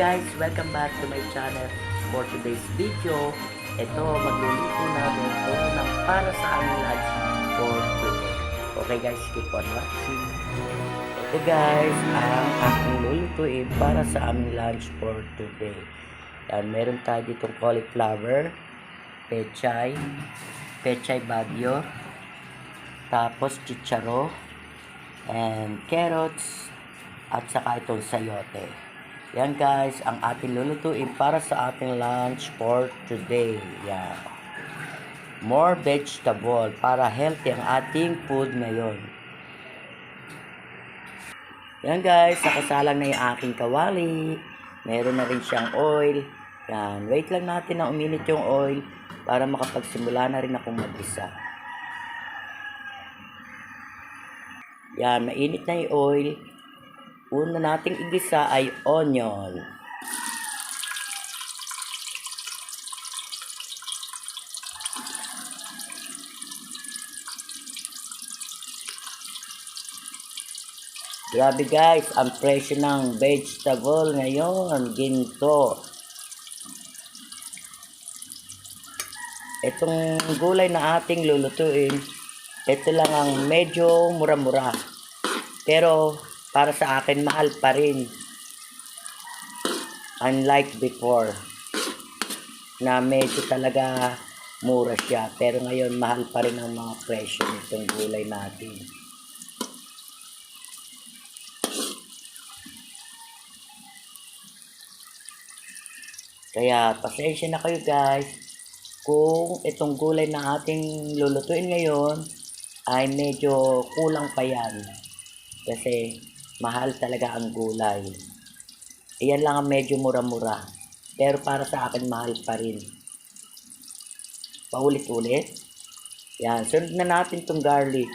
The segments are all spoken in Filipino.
welcome back to my channel for today's video. Ito, magluluto namin ito ng para sa aming lunch for today. Okay guys, keep on watching. Ito guys, ang aking lulutuin para sa aming lunch for today. Yan, meron tayo ditong cauliflower, pechay, pechay bagyo, tapos chicharo, and carrots, at saka itong sayote. Yan guys, ang ating lulutuin para sa ating lunch for today. Yan. More vegetable para healthy ang ating food ngayon. Yan guys, nakasalang na yung aking kawali. Meron na rin siyang oil. Yan, wait lang natin na uminit yung oil para makapagsimula na rin akong mag-isa. Yan, mainit na yung oil. Una nating igisa ay onion. Grabe guys, ang presyo ng vegetable ngayon, ginto. Itong gulay na ating lulutuin, ito lang ang medyo mura-mura. Pero para sa akin mahal pa rin. Unlike before na medyo talaga mura siya. Pero ngayon mahal pa rin ang mga presyo nitong gulay natin. Kaya pasensya na kayo guys kung itong gulay na ating lulutuin ngayon ay medyo kulang pa yan. Kasi mahal talaga ang gulay. Iyan lang ang medyo mura-mura. Pero para sa akin mahal pa rin. Paulit-ulit. Yan, sunod na natin tong garlic.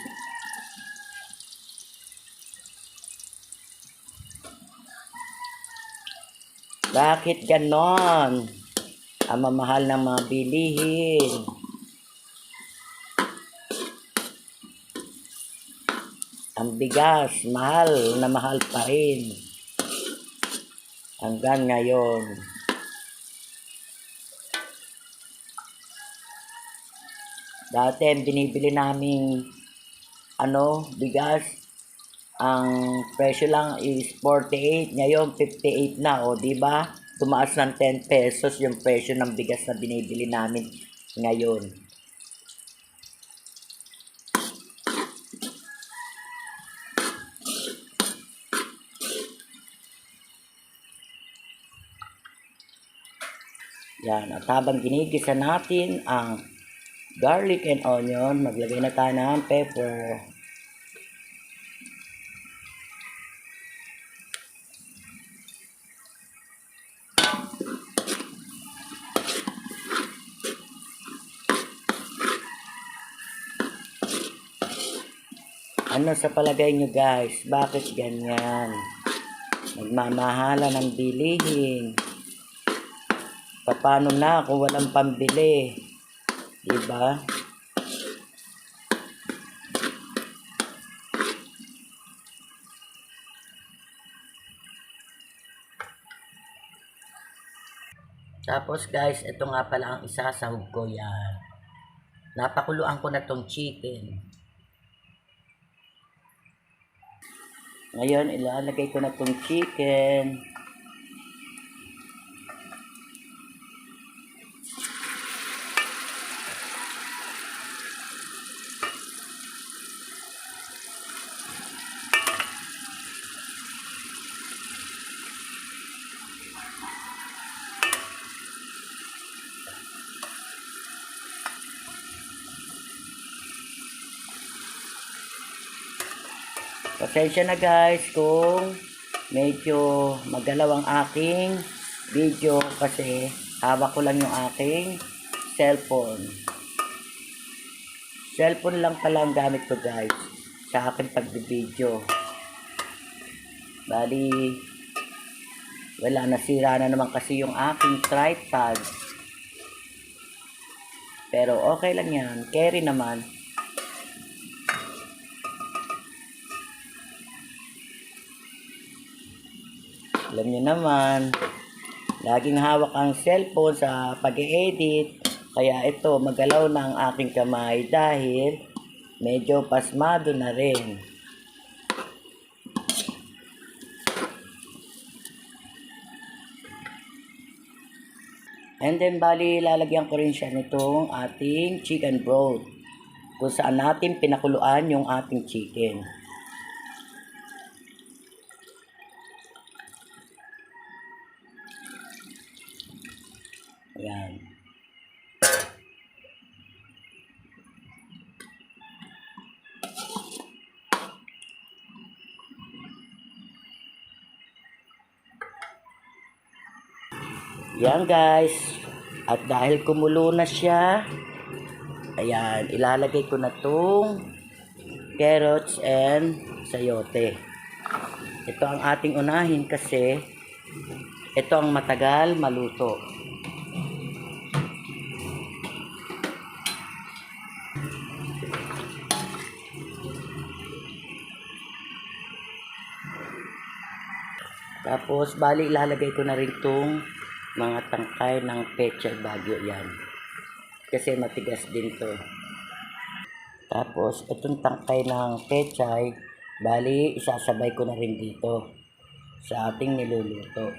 Bakit ganon? Ang mamahal ng mga bilihin. Ang bigas, mahal na mahal pa rin. Hanggang ngayon. Dati binibili namin ano, bigas, ang presyo lang is 48, ngayon 58 na, o di ba? Tumaas ng 10 pesos yung presyo ng bigas na binibili namin ngayon. Yan, at habang ginigisa natin ang garlic and onion, maglagay na tayo ng pepper. Ano sa palagay nyo guys? Bakit ganyan? Nagmamahala ng bilihin. Paano na kung walang pambili? Diba? Tapos guys, ito nga pala ang isasahog ko yan. Napakuluan ko na tong chicken. Ngayon, ilalagay ko na tong chicken. Pasensya na guys kung medyo magalaw ang aking video kasi hawak ko lang yung aking cellphone. Cellphone lang pala ang gamit ko guys sa aking pag-video. Bali, wala nasira na naman kasi yung aking tripod. Pero okay lang yan. Carry naman. Alam niyo naman Laging hawak ang cellphone sa pag-edit. Kaya ito, magalaw na ang aking kamay dahil medyo pasmado na rin. And then, bali, lalagyan ko rin siya nitong ating chicken broth. Kung saan natin pinakuluan yung ating chicken. Ayan. Yan guys. At dahil kumulo na siya, ayan, ilalagay ko na tong carrots and sayote. Ito ang ating unahin kasi ito ang matagal maluto. Tapos, bali ilalagay ko na rin tong mga tangkay ng pechay bagyo yan. Kasi matigas din to. Tapos, itong tangkay ng pechay, bali isasabay ko na rin dito sa ating niluluto.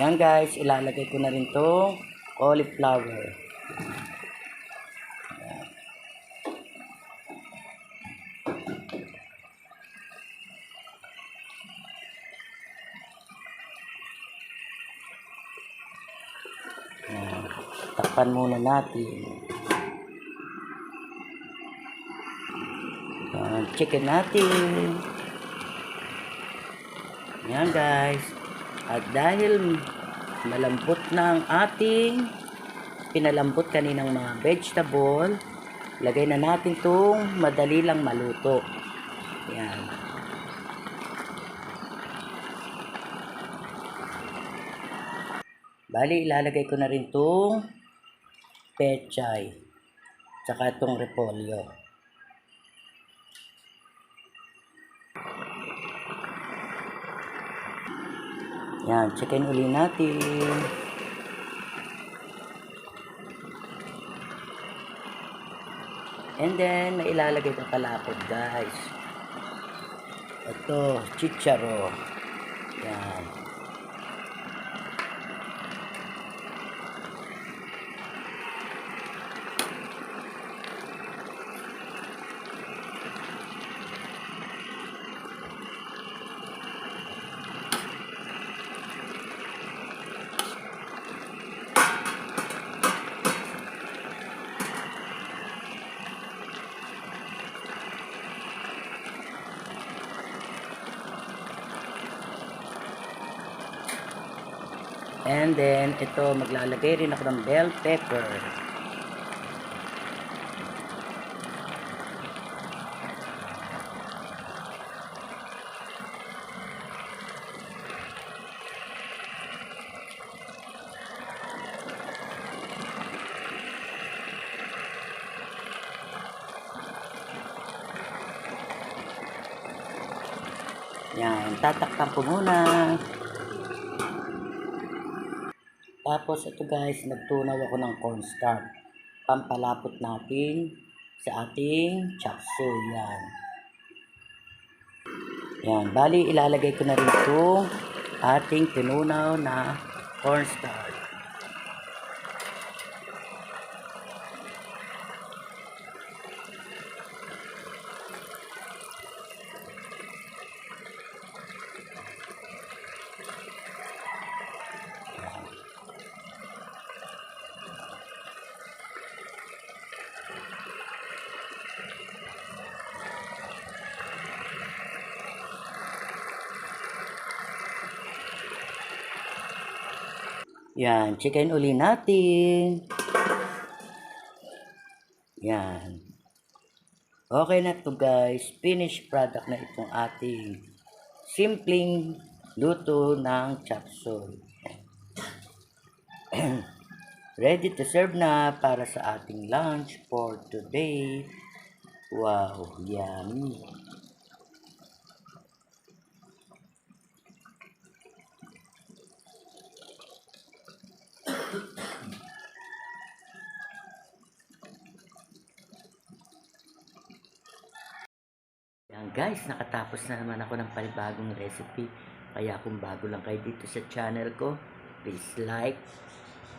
Yan guys, ilalagay ko na rin tong cauliflower. Ayan. Ayan. Takpan muna natin. Ayan, chicken natin. Ayan guys. At dahil malambot na ang ating pinalambot kaninang mga vegetable, lagay na natin itong madali lang maluto. Yan. Bali, ilalagay ko na rin itong pechay. Tsaka itong repolyo. Yan, chicken uli natin. And then, may ilalagay ko kalapot, guys. Ito, chicharo. Yan. And then, ito, maglalagay rin ako ng bell pepper. Yan, tatakpan ko muna. Tapos ito guys, nagtunaw ako ng cornstarch. Pampalapot natin sa ating chop suey. Yan. Yan. Bali, ilalagay ko na rin ito ating tinunaw na cornstarch. Yan, chicken uli natin. Yan. Okay na to guys. Finished product na itong ating simpleng luto ng chop suey. Ready to serve na para sa ating lunch for today. Wow, yummy. Yan guys, nakatapos na naman ako ng panibagong recipe. Kaya kung bago lang kayo dito sa channel ko, please like,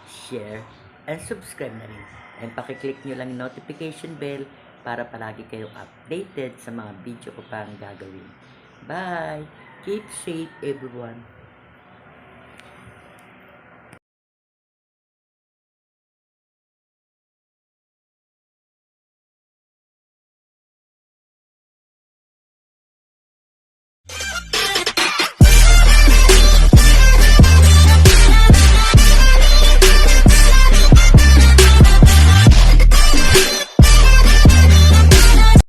share, and subscribe na rin. And pakiclick nyo lang notification bell para palagi kayong updated sa mga video ko pang gagawin. Bye! Keep safe everyone!